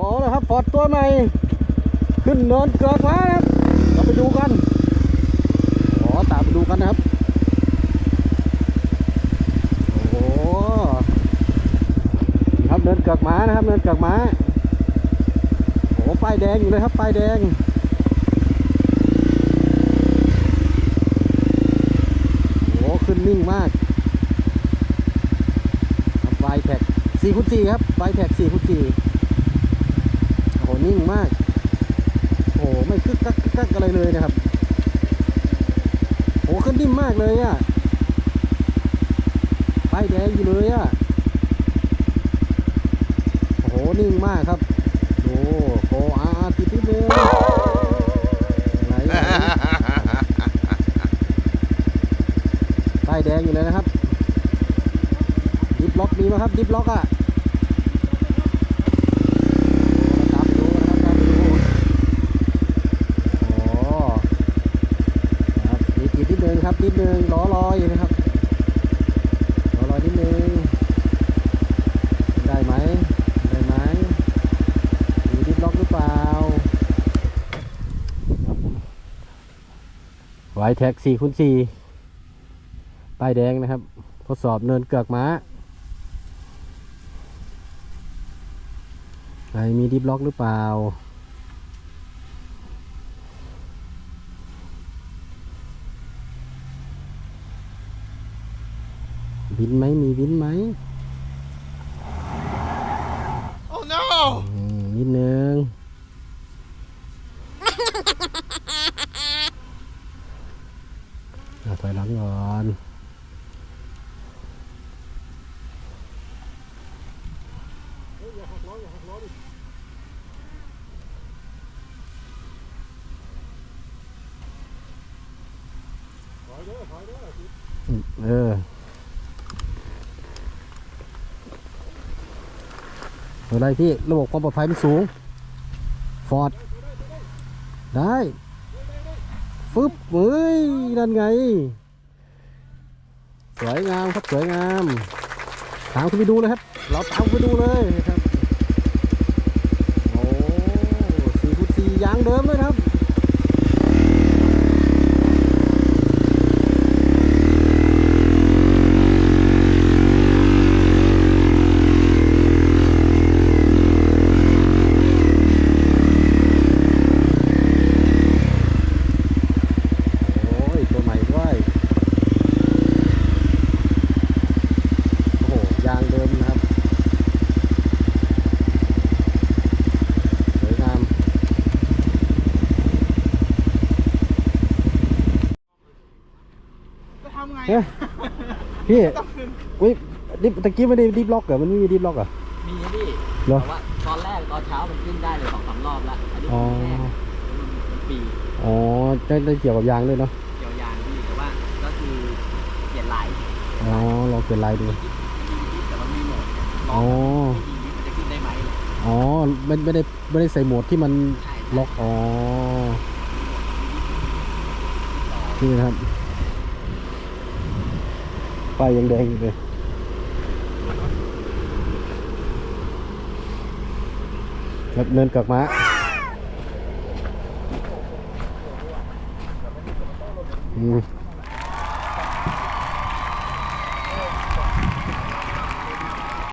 อ๋อนะครับฟอร์ดตัวใหม่ ขึ้นเนินเกือกมาครับเราไปดูกันอ๋อตามไปดูกันนะครับโอ้โหครับเนินเกือกม้านะครับเนินเกือกม้าโอ้ป้ายแดงอยู่เลยครับป้ายแดงโอ้ขึ้นนิ่งมากครับไวแท็ก4คูณ4ครับไวแท็ก4คูณ4 โอ้โหนิ่งมาก โอ้โหไม่กึกกักกึกกักอะไรเลยนะครับโอ้โหขึ้นนิ่มมากเลยอะป้ายแดงอยู่เลยอะโอ้โหนิ่งมากครับดูโกอาร์ติดนิดนึงไหนไปแดงอยู่เลยนะครับดิฟล็อกมีไหมครับดิฟล็อกอะตามไปดูนะครับตามไปดูโอ้ครับติดติด นิดนึงครับนิดนึงล้อลอยนะครับรอรอยนิดนึงได้ไหมได้ไหมมีดิฟล็อกหรือเปล่าไวแท็ก4คูณ4ป้ายแดงนะครับ ทดสอบเนินเกือกม้าไหนมีดิฟล็อกหรือเปล่า วินไหมมีวินไหม Oh no! อืมนิดนึง อะถอยหลังก่อนเออ อะไรพี่ระบบความปลอดภัยมันสูง ฟอร์ด ได้ฟึบเฮ้ย นั่นไง สวยงามครับ สวยงาม ตามคุณไปดูเลยครับ เราตามไปดูเลยครับ โอ้สี่คูณสี่ยางเดิมเลยครับ โอ้ย ตัวใหม่ด้วย โอ้โห ยางเดิมนะครับ สวยงาม จะทำไงเฮ้ยพี่อุ้ยดิฟตะกี้ไม่ได้ดิฟล็อกเหรอมันไม่มีดิฟล็อกเหรอมีนะพี่เหรอแต่ว่าตอนแรกตอนเช้ามันขึ้นได้เลยสองสามรอบแล้วอันนี้อ๋อมันแรกมันมันฟรีอ๋อได้ได้เกี่ยวกับยางด้วยเนาะเกี่ยวยางพี่แต่ว่าก็คือเปลี่ยนลายอ๋อลองเปลี่ยนลายดูมียิปแต่มันมีโหมดลอ๋อองไม่มียิปมันจะขึ้นได้ไหมอ๋อไม่ไม่ได้ไม่ได้ใส่โหมดที่มันใช่ล็อกอ๋อนี่นะครับ ป้ายยังแดงอยู่เลยเนินกลับมาอืม